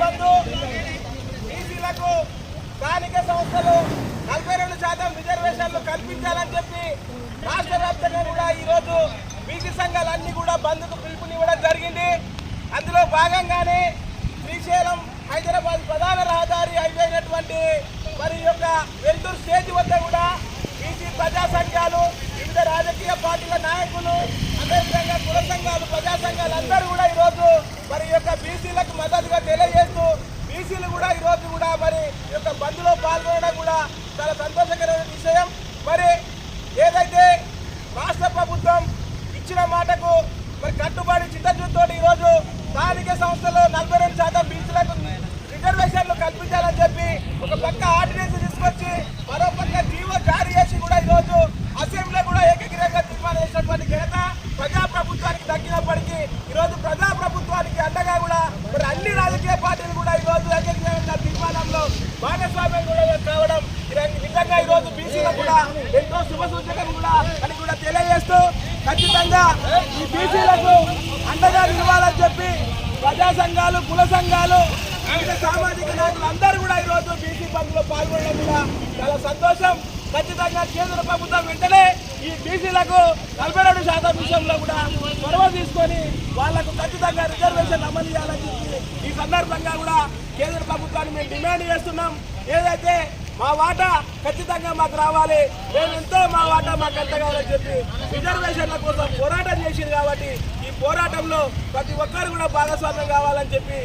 బంధు ఈసీలకు స్థానిక సంస్థలు నలభై రెండు శాతం రిజర్వేషన్లు కల్పించాలని చెప్పి రాష్ట్ర వ్యాప్తంగా కూడా ఈరోజు బీసీ సంఘాలన్నీ కూడా బంద్కు పిలుపునివ్వడం జరిగింది. అందులో భాగంగానే శ్రీశైలం హైదరాబాద్ ప్రధాన రహదారి అయిపోయినటువంటి మరి యొక్క వెల్తూరు స్టేజ్ వద్ద కూడా బీసీ ప్రజా సంఘాలు వివిధ రాజకీయ పార్టీల నాయకులు అందరి కుల సంఘాలు ప్రజా సంఘాలు అందరూ కూడా ఈరోజు మరి యొక్క బీసీలకు మద్దతుగా తెలియజేస్తూ బీసీలు కూడా ఈరోజు కూడా మరి యొక్క బంద్లో పాల్గొనడం కూడా చాలా సంతోషకరమైన విషయం. మరి ఏదైతే రాష్ట్ర ప్రభుత్వం ఇచ్చిన మాటకు మరి కట్టుబడి చిత్తచూతో ఈరోజు స్థానిక సంస్థలో నలభై రెండు శాతం బీసీలకు రిజర్వేషన్లు కల్పించాలని చెప్పి ఒక పక్క ఆర్డినెన్స్ తీసుకొచ్చి మరో పక్క జీవో జారీ చేసి కూడా ఈరోజు అసెంబ్లీలో కూడా ఏకగ్రీవంగా తీర్మానం చేసినటువంటి ఘనత ప్రజా ప్రభుత్వానికి దక్కినప్పటికీ ఈరోజు ప్రజా ప్రభుత్వానికి అండగా కూడా మరి అన్ని రాజకీయ పార్టీలు కూడా ఈరోజు ఏకగ్రీవంగా తీర్మానంలో భాగస్వామ్యం కూడా కావడం ఇది నిజంగా ఈరోజు బీసీలో కూడా ఎంతో శుభ సూచకం కూడా అని కూడా తెలియజేస్తూ ఖచ్చితంగా ఈ బీసీలకు అండగా నిలవాలని చెప్పి ప్రజా సంఘాలు కుల సంఘాలు వివిధ సామాజిక నాయకులు అందరూ కూడా ఈరోజు బీసీ బంద్లో పాల్గొనడం కూడా చాలా సంతోషం. ఖచ్చితంగా కేంద్ర ప్రభుత్వం వెంటనే ఈ బీసీలకు నలభై రెండు శాతం విషయంలో కూడా చొరవ తీసుకొని వాళ్ళకు ఖచ్చితంగా రిజర్వేషన్ అమలు చేయాలని చెప్పి ఈ సందర్భంగా కూడా కేంద్ర ప్రభుత్వాన్ని మేము డిమాండ్ చేస్తున్నాం. ఏదైతే మా వాటా ఖచ్చితంగా మాకు రావాలి. మేము ఎంతో మా వాటా మాకు ఎంత కావాలని చెప్పి రిజర్వేషన్ల కోసం పోరాటం చేసింది కాబట్టి ఈ పోరాటంలో ప్రతి ఒక్కరు కూడా భాగస్వామ్యం కావాలని చెప్పి